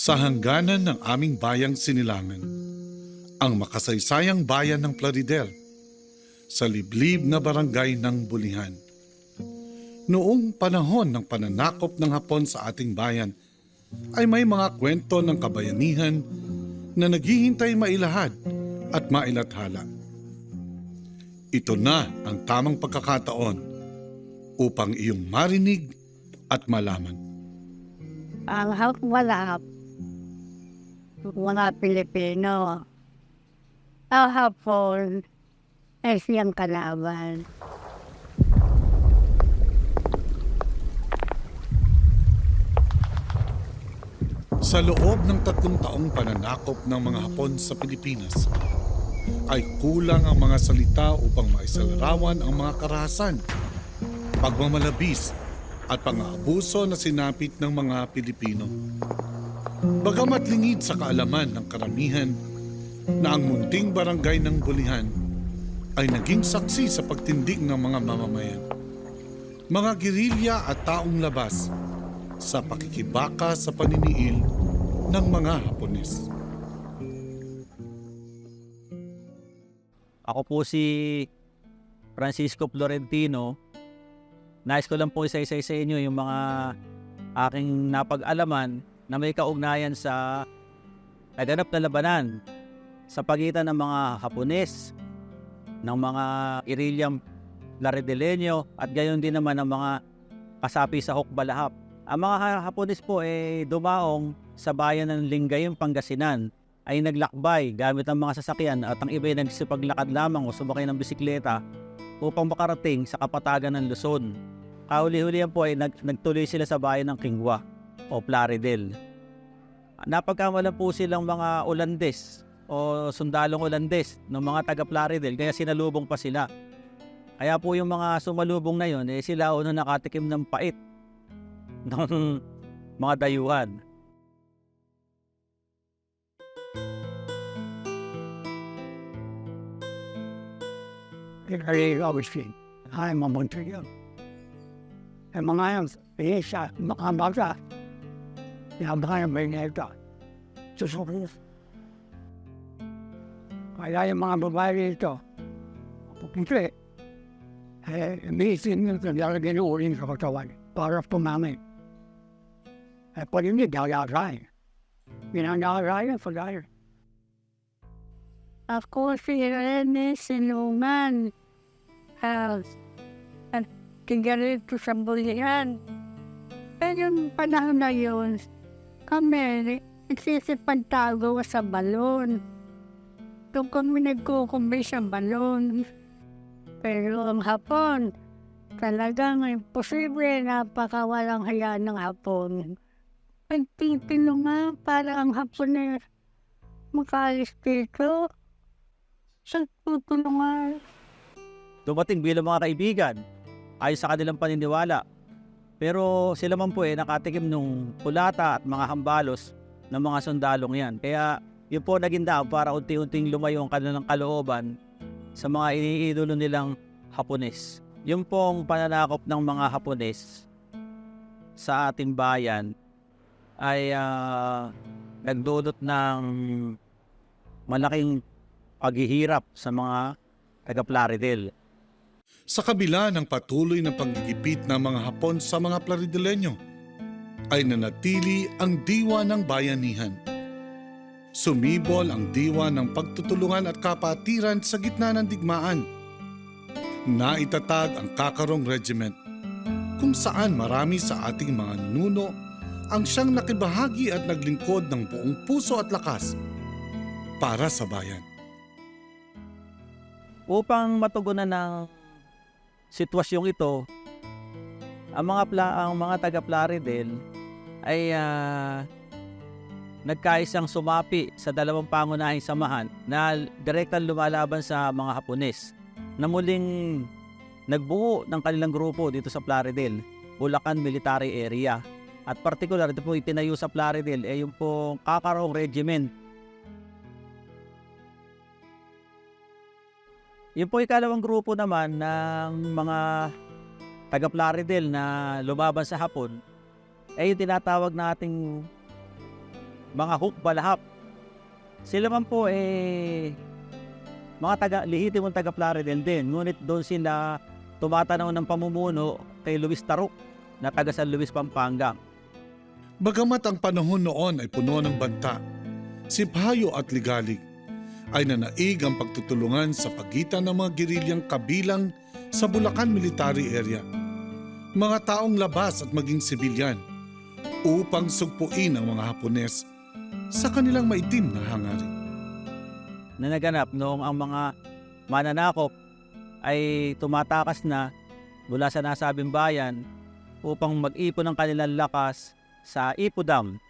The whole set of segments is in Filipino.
Sa hangganan ng aming bayang sinilangan, ang makasaysayang bayan ng Plaridel, sa liblib na barangay ng Bulihan. Noong panahon ng pananakop ng Hapon sa ating bayan, ay may mga kwento ng kabayanihan na naghihintay mailahad at mailathala. Ito na ang tamang pagkakataon upang iyong marinig at malaman. Ang hapwalap, mga Pilipino, ang hapon ay siyang kalaban. Sa loob ng tatlong taong pananakop ng mga Hapon sa Pilipinas, ay kulang ang mga salita upang maisalarawan ang mga karahasan, pagmamalabis at pang-aabuso na sinapit ng mga Pilipino. Bagamat lingid sa kaalaman ng karamihan na ang munting barangay ng Bulihan ay naging saksi sa pagtindig ng mga mamamayan. Mga gerilya at taong labas sa pakikibaka sa paniniil ng mga Hapones. Ako po si Francisco Florentino. Nais ko lang po isa-isa sa inyo yung mga aking napag-alaman na may kaugnayan sa naganap na labanan sa pagitan ng mga Hapones, ng mga Irilyam Laredeleño at gayon din naman ng mga kasapi sa Hukbalahap. Ang mga Ha- Hapones po ay dumaong sa bayan ng Lingayen, Pangasinan ay naglakbay gamit ang mga sasakyan at ang iba ay nagsipaglakad lamang o sumakay ng bisikleta upang makarating sa kapatagan ng Luzon. Kahuli-hulihan po ay nag, nagtuloy sila sa bayan ng Kingwa o Plaridel. Napagkamalan po silang mga Olandes o sundalong Olandes ng mga taga Plaridel kaya sinalubong pa sila. Kaya po yung mga sumalubong na yun, eh sila una nakatikim ng pait ng mga dayuhan. Pinari Augustine. Ay, mamunti yun. Eh, mga yan, makamasa. Yabahan may neta. Susunod. Kaya yung mga babae dito, pupunti. Eh, misin yung nalagyan yung uling sa katawan para pumamay. Eh, pwede hindi, dalaray. Pinanalaray ang pagayar. Ako si Rene Silungan. Uh, at tigarito sa bulihan. Pero yung panahon na yun, kami nagsisipagtago sa balon. Doon kami nagkukumbi sa balon. Pero ang hapon, talagang imposible napakawalang haya ng hapon. Pagpipilo nga para ang hapon na makaalis dito. Sa tutulungan. dumating bilang mga kaibigan ayon sa kanilang paniniwala. Pero sila man po eh nakatikim nung kulata at mga hambalos ng mga sundalong yan. Kaya yun po naging daan para unti-unting lumayo ang kanilang kalooban sa mga iniidolo nilang Hapones. Yung pong pananakop ng mga Hapones sa ating bayan ay ah, nagdulot ng malaking paghihirap sa mga taga Plaridel. Sa kabila ng patuloy na panggigipit ng mga Hapon sa mga Plarideleño, ay nanatili ang diwa ng bayanihan. Sumibol ang diwa ng pagtutulungan at kapatiran sa gitna ng digmaan. Naitatag ang Kakarong Regiment, kung saan marami sa ating mga ninuno ang siyang nakibahagi at naglingkod ng buong puso at lakas para sa bayan. upang matugunan ng sitwasyong ito, ang mga pla ang mga taga Plaridel ay ah, nagkaisang sumapi sa dalawang pangunahing samahan na direktang lumalaban sa mga Hapones na muling nagbuo ng kanilang grupo dito sa Plaridel, Bulacan Military Area. At particular, ito po itinayo sa Plaridel ay yung pong Kakarong Regiment Yung po ikalawang grupo naman ng mga taga Plaridel na lumaban sa Hapon ay yung tinatawag nating mga hukbalahap. Sila man po eh mga taga lehitimong taga Plaridel din. Ngunit doon sila tumatanaw ng pamumuno kay Luis Taruk na taga San Luis Pampanga. Bagamat ang panahon noon ay puno ng banta, si Payo at Ligalig ay nanaig ang pagtutulungan sa pagitan ng mga gerilyang kabilang sa Bulacan Military Area. Mga taong labas at maging sibilyan upang sugpuin ang mga Hapones sa kanilang maitim na hangarin. na naganap noong ang mga mananakop ay tumatakas na mula sa nasabing bayan upang mag-ipon ng kanilang lakas sa Ipo Dam.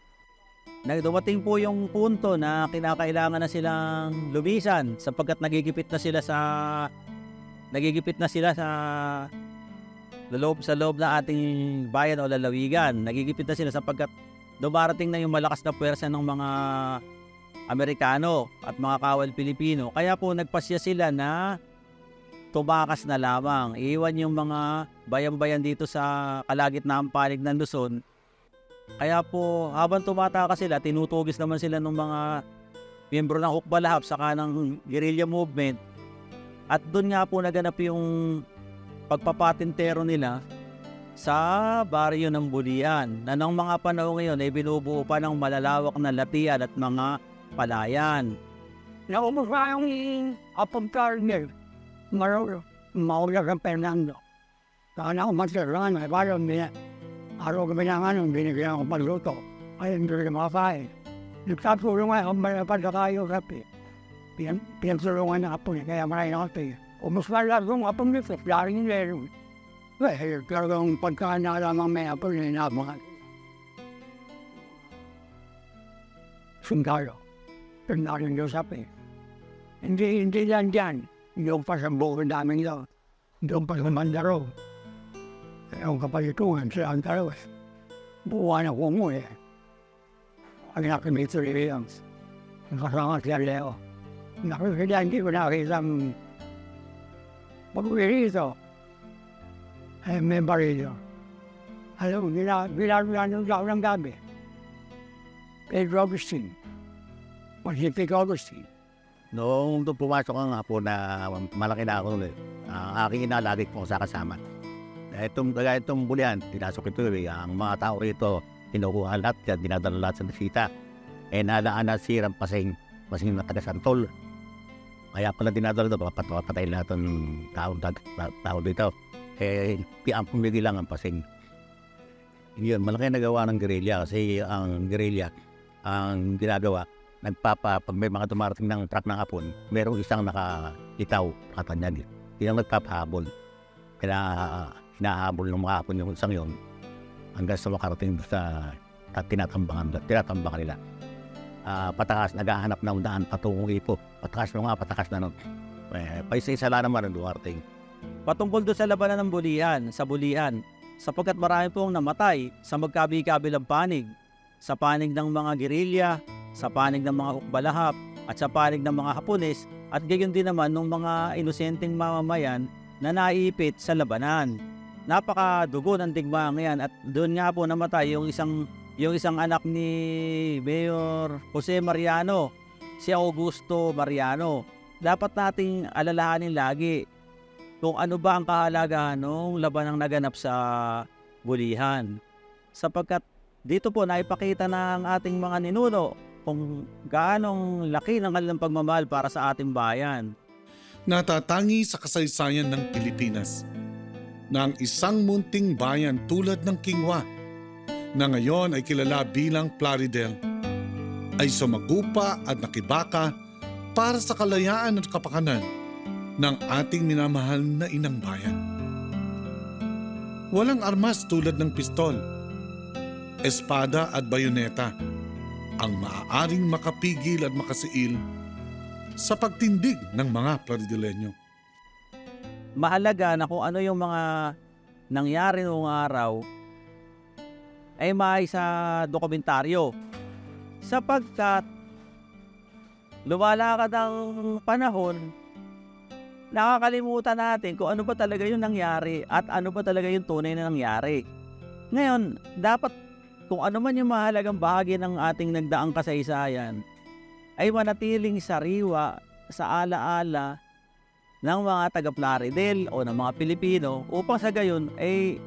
Nagdumating po yung punto na kinakailangan na silang lumisan sapagkat nagigipit na sila sa nagigipit na sila sa loob sa loob ng ating bayan o lalawigan. Nagigipit na sila sapagkat dumarating na yung malakas na puwersa ng mga Amerikano at mga kawal Pilipino. Kaya po nagpasya sila na tumakas na lamang. Iwan yung mga bayan-bayan dito sa kalagitnaan panig ng Luzon. Kaya po habang tumatakas sila, tinutugis naman sila ng mga miyembro ng Hukbalahap saka ng guerrilla movement. At doon nga po naganap yung pagpapatintero nila sa baryo ng Bulian na ng mga panahon ngayon ay binubuo pa ng malalawak na latian at mga palayan. Naubos pa yung niya. Maruro. Maula kang Fernando. Sana masarang. Ay parang niya. Araw kami na nga nung binigyan ako magluto. Ay, hindi rin makakain. Nagtatulong nga ako malapad na kayo kape. Pinan, pinagtulungan na ako niya. Kaya maraming ako tayo. Umuswa lang kung ako nito. Lari niya meron. Eh, talagang pagkaan na lamang may ako niya na mga sundalo. Fernando Josep eh. Hindi, hindi lang dyan. Yung pa sa buko namin daw. Doon pa sa Mandaro. Yung kapalitungan sa Antaro eh. Buwan ako mo eh. Ang nakimito rin yung nakasama si Leo. Nakikita, hindi ko nakita ang pag-uwi rito. Eh, may barilo. Alam ginagawa ng tao ng gabi. Pedro Agustin. Pacific Augustine. Noong pumasok ka nga po na malaki na ako ulit, ang aking ina lagi kong sa kasama. Dahil itong, itong bulian, pinasok ito eh, ang mga tao rito, kinukuha lahat dinadala lahat sa nasita. Eh nalaan na sirang pasing, pasing na taga Santol. Kaya pala dinadala ito, baka patay lahat ng tao, tao, dito. Eh, pi- ang pumigil lang ang pasing. Yun, malaki nagawa ng gerilya kasi ang gerilya, ang ginagawa, nagpapa, pag may mga dumarating ng truck ng hapon, merong isang nakakitaw, nakatanyag. Yun ang nagpapahabol. Kaya hinahabol ng mga hapon yung isang yun hanggang sa makarating sa at tinatambangan, tinatambangan nila. Ah, patakas, naghahanap ng daan patungong ipo. Patakas mo nga, patakas na nun. Eh, paisa-isa lang naman ang duwarting. Patungkol doon sa labanan ng bulian, sa bulian, sapagkat marami pong namatay sa magkabi-kabilang panig, sa panig ng mga gerilya, sa panig ng mga hukbalahap, at sa panig ng mga Hapones, at gayon din naman ng mga inosenteng mamamayan na naipit sa labanan. Napakadugo ng digmaan yan at doon nga po namatay yung isang yung isang anak ni Mayor Jose Mariano, si Augusto Mariano. Dapat nating alalahanin lagi kung ano ba ang kahalagahan ng labanang naganap sa bulihan. Sapagkat dito po naipakita ng ating mga ninuno kung gaanong laki ng kanilang pagmamahal para sa ating bayan. Natatangi sa kasaysayan ng Pilipinas ang isang munting bayan tulad ng Kingwa na ngayon ay kilala bilang Plaridel ay sumagupa at nakibaka para sa kalayaan at kapakanan ng ating minamahal na inang bayan. Walang armas tulad ng pistol, espada at bayoneta ang maaaring makapigil at makasiil sa pagtindig ng mga Plaridelenyo. Mahalaga na kung ano yung mga nangyari noong araw ay may sa dokumentaryo. Sapagkat lumalakad ang panahon, nakakalimutan natin kung ano ba talaga yung nangyari at ano ba talaga yung tunay na nangyari. Ngayon, dapat kung ano man yung mahalagang bahagi ng ating nagdaang kasaysayan ay manatiling sariwa sa alaala ng mga taga Plaridel o ng mga Pilipino upang sa gayon ay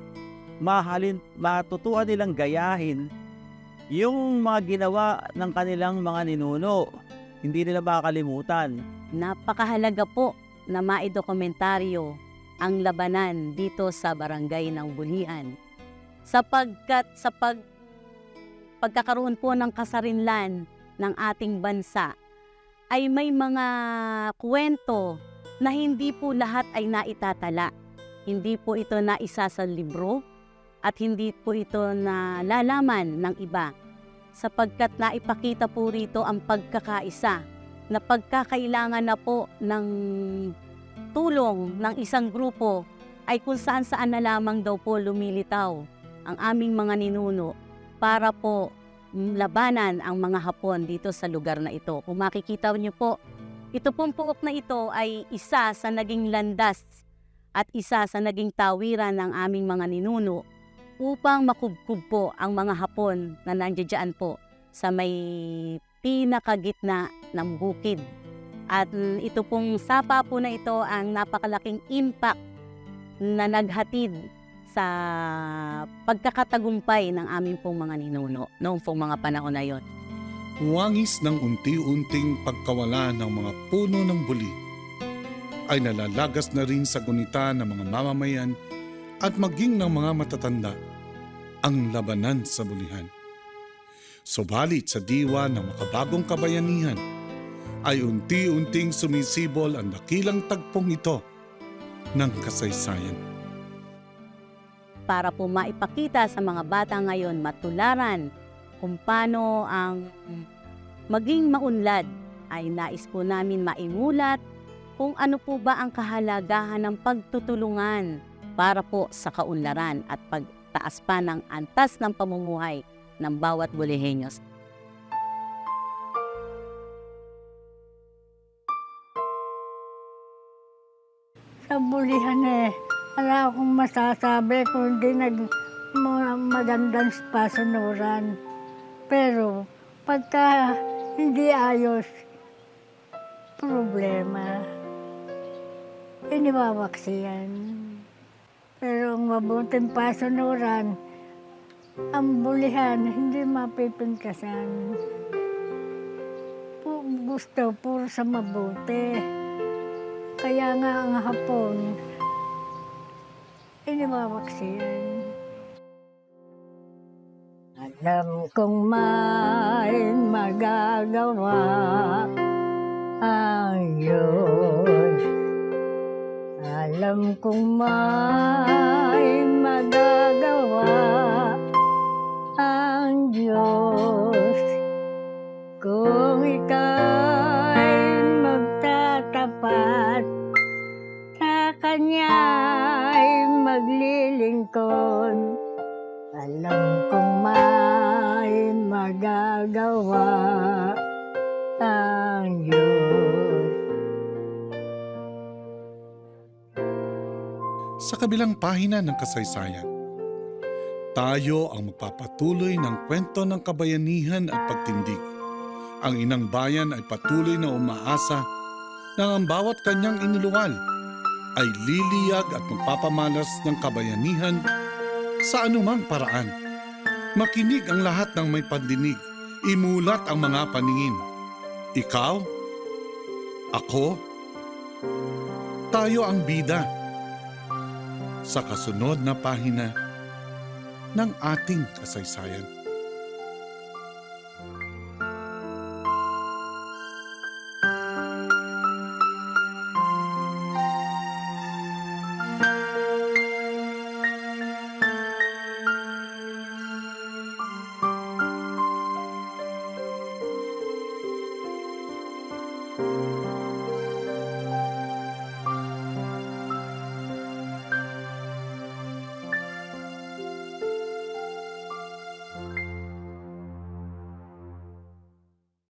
mahalin, matutuan nilang gayahin yung mga ginawa ng kanilang mga ninuno. Hindi nila makakalimutan. Napakahalaga po na maidokumentaryo ang labanan dito sa barangay ng Bulian. Sapagkat sa pag, pagkakaroon po ng kasarinlan ng ating bansa ay may mga kwento na hindi po lahat ay naitatala. Hindi po ito naisa sa libro at hindi po ito nalalaman ng iba sapagkat naipakita po rito ang pagkakaisa na pagkakailangan na po ng tulong ng isang grupo ay kung saan saan na lamang daw po lumilitaw ang aming mga ninuno para po labanan ang mga Hapon dito sa lugar na ito. Kung makikita niyo po, ito pong puok na ito ay isa sa naging landas at isa sa naging tawiran ng aming mga ninuno upang makubkub po ang mga Hapon na nandiyan po sa may pinakagitna ng bukid. At ito pong sapa po na ito ang napakalaking impact na naghatid sa pagkakatagumpay ng aming pong mga ninuno noong pong mga panahon na yon. Wangis ng unti-unting pagkawala ng mga puno ng buli ay nalalagas na rin sa gunita ng mga mamamayan at maging ng mga matatanda ang labanan sa bulihan. Subalit sa diwa ng makabagong kabayanihan ay unti-unting sumisibol ang dakilang tagpong ito ng kasaysayan. para po maipakita sa mga bata ngayon matularan kung paano ang maging maunlad ay nais po namin maimulat kung ano po ba ang kahalagahan ng pagtutulungan para po sa kaunlaran at pagtaas pa ng antas ng pamumuhay ng bawat Bulihenyos. Sa bulihan eh, wala akong masasabi kung hindi nag magandang pasunuran. Pero pagka hindi ayos, problema. Iniwawaksi yan. Pero ang mabuting pasunuran, ang bulihan hindi mapipintasan. Pu- Gusto puro sa mabuti. Kaya nga ang hapon, iniwawaksi yan. Alam kong may magagawa ang Diyos. Alam kong may magagawa ang Diyos. Kung ika'y magtatapat sa Kanya'y maglilingkod. Alam kong may magagawa ang. Sa kabilang pahina ng kasaysayan, tayo ang magpapatuloy ng kwento ng kabayanihan at pagtindig. Ang inang bayan ay patuloy na umaasa na ang bawat kanyang inuluwal ay liliyag at magpapamalas ng kabayanihan sa anumang paraan. Makinig ang lahat ng may pandinig, imulat ang mga paningin. Ikaw, ako, tayo ang bida sa kasunod na pahina ng ating kasaysayan.